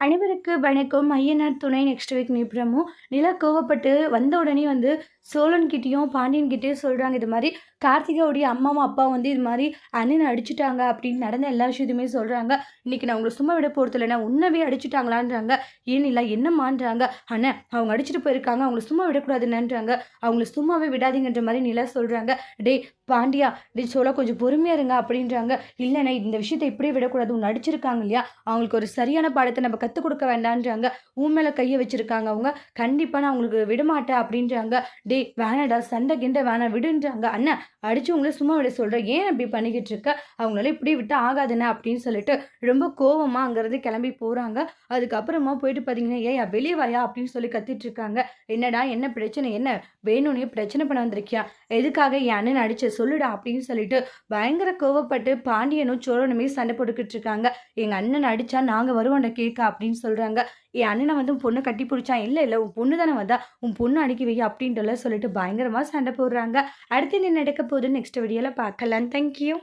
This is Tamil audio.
அனைவருக்கு வணக்கம். ஐயனார் துணை நெக்ஸ்ட் வீக் நிபுணமும் நிலா கோவப்பட்டு வந்த உடனே வந்து சோழன்கிட்டயும் பாண்டியன்கிட்டயும் சொல்கிறாங்க இது மாதிரி கார்த்திகாவுடைய அம்மாவும் அப்பாவும் வந்து இது மாதிரி அண்ணனை அடிச்சுட்டாங்க அப்படின்னு நடந்த எல்லா விஷயத்தையுமே சொல்கிறாங்க இன்றைக்கி நான் உங்களை சும்மா விட போகிறது இல்லைனா உன்னவே அடிச்சுட்டாங்களான்றாங்க. ஏன் இல்லை என்னம்மான்றாங்க? அண்ணன் அவங்க அடிச்சுட்டு போயிருக்காங்க அவங்கள சும்மா விடக்கூடாதுன்னுன்றாங்க அவங்கள சும்மாவே விடாதீங்கன்ற மாதிரி நிலா சொல்கிறாங்க டே பாண்டியா டே சோழா கொஞ்சம் பொறுமையாக இருங்க அப்படின்றாங்க. இல்லைண்ணே இந்த விஷயத்தை இப்படியே விடக்கூடாது. உன்னை அடிச்சிருக்காங்க இல்லையா? அவங்களுக்கு ஒரு சரியான பாடத்தை நம்ம கற்றுக் கொடுக்க வேண்டான்றாங்க. உன் மேலே கையை வச்சுருக்காங்க அவங்க. கண்டிப்பாக நான் அவங்களுக்கு விடமாட்டேன் அப்படின்றாங்க. டே வேணாடா சண்டை கிண்டை வேணாம் விடுன்றாங்க. அண்ணன் அடித்து உங்களை சும்மா விட சொல்கிறேன் ஏன் அப்படி பண்ணிக்கிட்டு இருக்க? அவங்களால இப்படி விட்டு ஆகாதுண்ணே அப்படின்னு சொல்லிட்டு ரொம்ப கோவமாக அங்கேருந்து கிளம்பி போகிறாங்க அதுக்கப்புறமா போயிட்டு பார்த்தீங்கன்னா ஏயா வெளியே வாயா அப்படின்னு சொல்லி கத்திட்டு இருக்காங்க. என்னடா என்ன பிரச்சனை என்ன? வேணும்னே பிரச்சனை பண்ண வந்திருக்கியா? எதுக்காக என் அண்ணன் அடிச்ச சொல்லுடா அப்படின்னு சொல்லிட்டு பயங்கர கோவப்பட்டு பாண்டியனும் சோழனுமே சண்டை போட்டுக்கிட்டு இருக்காங்க. எங்கள் அண்ணன் அடித்தா நாங்கள் வருவோண்ட கேட்க அப்படின்னு சொல்கிறாங்க என் அண்ணனை வந்து உன் பொண்ணை கட்டி பிடிச்சான். இல்லை இல்லை உன் பொண்ணு தானே வந்தா. உன் பொண்ணு அடிக்க வை அப்படின்ட்டு சொல்லிட்டு பயங்கரமாக சண்டை போடுறாங்க. அடுத்து என்ன நடக்க போகுதுன்னு நெக்ஸ்ட் வீடியோவில் பார்க்கலாம். தேங்க்யூ